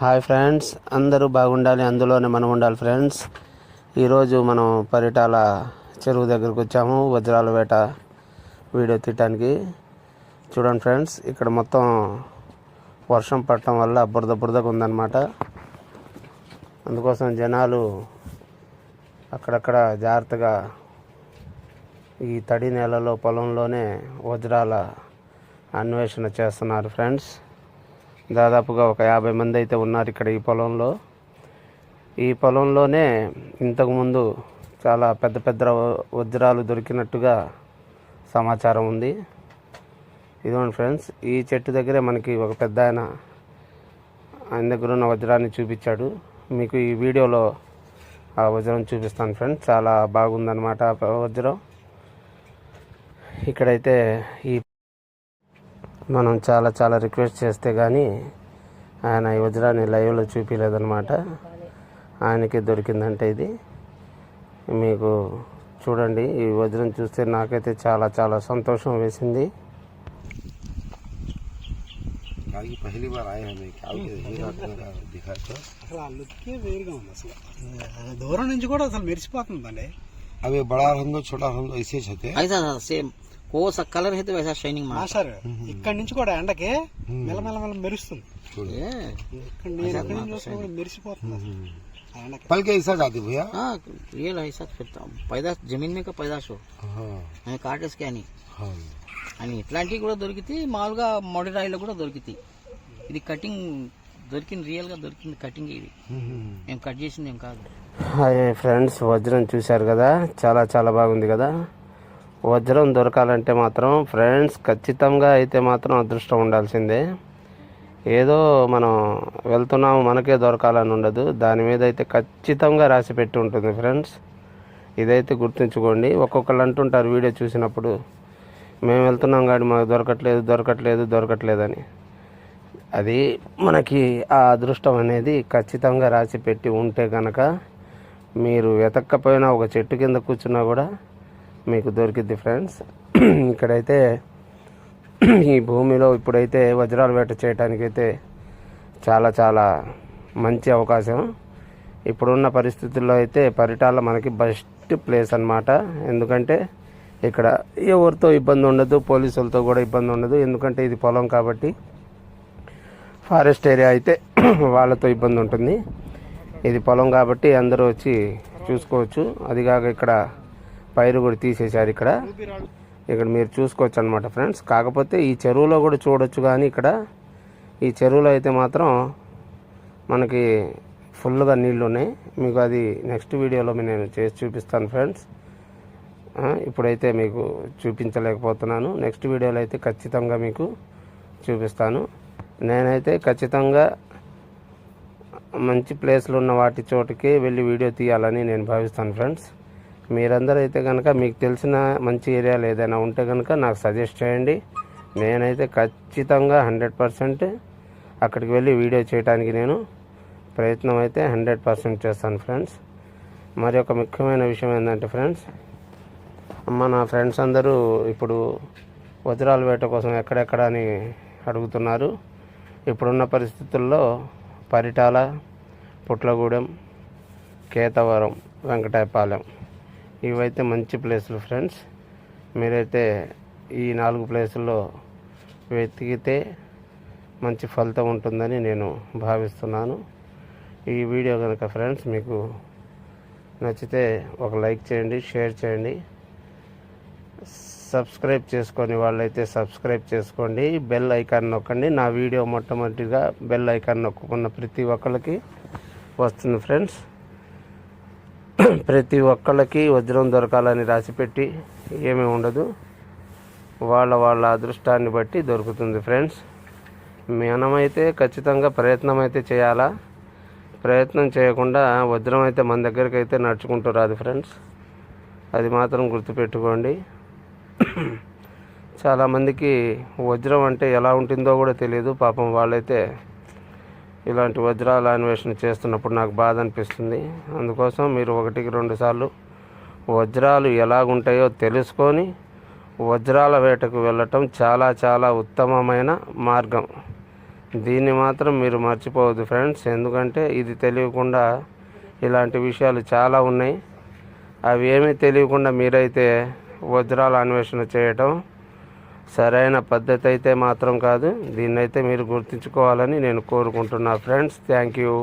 Hi friends అందరూ బాగుండాలి అందులోనే మనం ఉండాలి ఫ్రెండ్స్. ఈరోజు మనం పరిటాల చెరువు దగ్గరకు వచ్చాము వజ్రాల వేట వీడియో తీయటానికి. చూడండి ఫ్రెండ్స్ ఇక్కడ మొత్తం వర్షం పడటం వల్ల బురద బురదగా ఉందన్నమాట. అందుకోసం జనాలు అక్కడక్కడ జాగ్రత్తగా ఈ తడి నేలలో పొలంలోనే వజ్రాల అన్వేషణ చేస్తున్నారు ఫ్రెండ్స్. దాదాపుగా ఒక యాభై మంది అయితే ఉన్నారు ఇక్కడ ఈ పొలంలో. ఈ పొలంలోనే ఇంతకుముందు చాలా పెద్ద పెద్ద వజ్రాలు దొరికినట్టుగా సమాచారం ఉంది. ఇదిగోండి ఫ్రెండ్స్ ఈ చెట్టు దగ్గరే మనకి ఒక పెద్ద ఆయన ఆయన దగ్గర ఉన్న వజ్రాన్ని చూపించాడు. మీకు ఈ వీడియోలో ఆ వజ్రం చూపిస్తాను ఫ్రెండ్స్ చాలా బాగుందన్నమాట వజ్రం. ఇక్కడైతే ఈ మనం చాలా చాలా రిక్వెస్ట్ చేస్తే కానీ ఆయన ఈ వజ్రాన్ని లైవ్లో చూపించలేదన్నమాట ఆయనకి దొరికిందంటే ఇది. మీకు చూడండి ఈ వజ్రం చూస్తే నాకైతే చాలా చాలా సంతోషం వేసింది. దూరం నుంచి కూడా అసలు మెరిసిపోతుందండి అవి బడారు రంగు చోటా రంగు సేమ్ हैं ऐसा था सेम कौन सा कलर है तो वैसा शाइनिंग मार మాస్టర్ ఇక్కడ నుంచి కూడా ఎండకి మెల్లమెల్ల మెల్ల మెరుస్తుంది छोड़ो। ఇక్కడ నేను ఎక్కడి నుంచి చూస్తున్నా కూడా మెరిసిపోతుంది అసలు. ఆ ఎండకి पल के ऐसा जाते भैया हाँ रियल ऐसा फिरता पैदाश జమీన్ మీద पैदाश हो हाँ అని కాటేస్ అని हाँ అని ఇట్లాంటివి కూడా దొరికితే మామూలుగా మొడి రాయిలో కూడా దొరికితే ఇది కటింగ్ దొరికింది రియల్ గా దొరికింది కటింగ్ ఇది हम्म, మేము కట్ చేసింది ఏం కాదు హాయ్ ఫ్రెండ్స్ వజ్రం చూశారు కదా చాలా చాలా బాగుంది కదా వజ్రం దొరకాలంటే మాత్రం ఫ్రెండ్స్ ఖచ్చితంగా అయితే మాత్రం అదృష్టం ఉండాల్సిందే. ఏదో మనం వెళ్తున్నాము మనకే దొరకాలని ఉండదు. దాని మీద అయితే ఖచ్చితంగా రాసి పెట్టి ఉంటుంది ఫ్రెండ్స్. ఇదైతే గుర్తుంచుకోండి. ఒక్కొక్కళ్ళు అంటుంటారు వీడియో చూసినప్పుడు మేము వెళ్తున్నాం కానీ మాకు దొరకట్లేదు దొరకట్లేదు దొరకట్లేదని అది మనకి ఆ అదృష్టం అనేది ఖచ్చితంగా రాసి పెట్టి ఉంటే కనుక మీరు వెతక్కపోయినా ఒక చెట్టు కింద కూర్చున్నా కూడా మీకు దొరికిద్ది ఫ్రెండ్స్. ఇక్కడైతే ఈ భూమిలో ఇప్పుడైతే వజ్రాల వేట చేయడానికైతే చాలా చాలా మంచి అవకాశం. ఇప్పుడున్న పరిస్థితుల్లో అయితే పరిటాల మనకి బెస్ట్ ప్లేస్ అన్నమాట. ఎందుకంటే ఇక్కడ ఎవరితో ఇబ్బంది ఉండదు పోలీసులతో కూడా ఇబ్బంది ఉండదు. ఎందుకంటే ఇది పొలం కాబట్టి ఫారెస్ట్ ఏరియా అయితే వాళ్ళతో ఇబ్బంది ఉంటుంది. ఇది పొలం కాబట్టి అందరూ వచ్చి చూసుకోవచ్చు. అదిగాక ఇక్కడ పైరు కూడా తీసేశారు ఇక్కడ. ఇక్కడ మీరు చూసుకోవచ్చు అనమాట ఫ్రెండ్స్. కాకపోతే ఈ చెరువులో కూడా చూడొచ్చు కానీ ఇక్కడ ఈ చెరువులో అయితే మాత్రం మనకి ఫుల్గా నీళ్ళు ఉన్నాయి మీకు అది నెక్స్ట్ వీడియోలో నేను చేసి చూపిస్తాను ఫ్రెండ్స్. ఇప్పుడైతే మీకు చూపించలేకపోతున్నాను. నెక్స్ట్ వీడియోలో అయితే ఖచ్చితంగా మీకు చూపిస్తాను. నేనైతే ఖచ్చితంగా మంచి ప్లేస్లు ఉన్న వాటి చోటుకి వెళ్ళి వీడియో తీయాలని నేను భావిస్తాను ఫ్రెండ్స్. మీరందరూ అయితే కనుక మీకు తెలిసిన మంచి ఏరియాలు ఏదైనా ఉంటే కనుక నాకు సజెస్ట్ చేయండి. నేనైతే ఖచ్చితంగా హండ్రెడ్ పర్సెంట్ అక్కడికి వెళ్ళి వీడియో చేయడానికి నేను ప్రయత్నం అయితే హండ్రెడ్ పర్సెంట్ చేస్తాను ఫ్రెండ్స్. మరి ఒక ముఖ్యమైన విషయం ఏంటంటే ఫ్రెండ్స్ మన ఫ్రెండ్స్ అందరూ ఇప్పుడు వజ్రాల వేట కోసం ఎక్కడెక్కడ అని అడుగుతున్నారు. ఇప్పుడున్న పరిస్థితుల్లో పరిటాల పుట్లగూడెం కేతవరం వెంకటాయపాలెం ఇవైతే మంచి ప్లేసులు ఫ్రెండ్స్. మీరైతే ఈ నాలుగు ప్లేసుల్లో వెతికితే మంచి ఫలితం ఉంటుందని నేను భావిస్తున్నాను. ఈ వీడియో కనుక ఫ్రెండ్స్ మీకు నచ్చితే ఒక లైక్ చేయండి షేర్ చేయండి. సబ్స్క్రైబ్ చేసుకొని వాళ్ళైతే సబ్స్క్రైబ్ చేసుకోండి. బెల్ ఐకాన్ నొక్కండి. నా వీడియో మొట్టమొదటిగా బెల్ ఐకాన్ నొక్కుకున్న ప్రతి ఒక్కరికి వస్తుంది ఫ్రెండ్స్. ప్రతి ఒక్కళ్ళకి వజ్రం దొరకాలని రాసిపెట్టి ఏమీ ఉండదు. వాళ్ళ వాళ్ళ అదృష్టాన్ని బట్టి దొరుకుతుంది ఫ్రెండ్స్. మనమైతే ఖచ్చితంగా ప్రయత్నం అయితే చేయాలా? ప్రయత్నం చేయకుండా వజ్రం అయితే మన దగ్గరికి అయితే నడుచుకుంటూ రాదు ఫ్రెండ్స్. అది మాత్రం గుర్తుపెట్టుకోండి. చాలామందికి వజ్రం అంటే ఎలా ఉంటుందో కూడా తెలియదు. పాపం వాళ్ళైతే ఇలాంటి వజ్రాల అన్వేషణ చేస్తున్నప్పుడు నాకు బాధ అనిపిస్తుంది. అందుకోసం మీరు ఒకటికి రెండు సార్లు వజ్రాలు ఎలాగుంటాయో తెలుసుకొని వజ్రాల వేటకు వెళ్ళటం చాలా చాలా ఉత్తమమైన మార్గం. దీన్ని మాత్రం మీరు మర్చిపోవద్దు ఫ్రెండ్స్. ఎందుకంటే ఇది తెలియకుండా ఇలాంటి విషయాలు చాలా ఉన్నాయి. అవి ఏమీ తెలియకుండా మీరైతే వజ్రాల అన్వేషణ చేయటం సరైన పద్ధతి అయితే మాత్రం కాదు. దీన్నైతే మీరు గుర్తుంచుకోవాలని నేను కోరుకుంటున్నా ఫ్రెండ్స్. Thank you.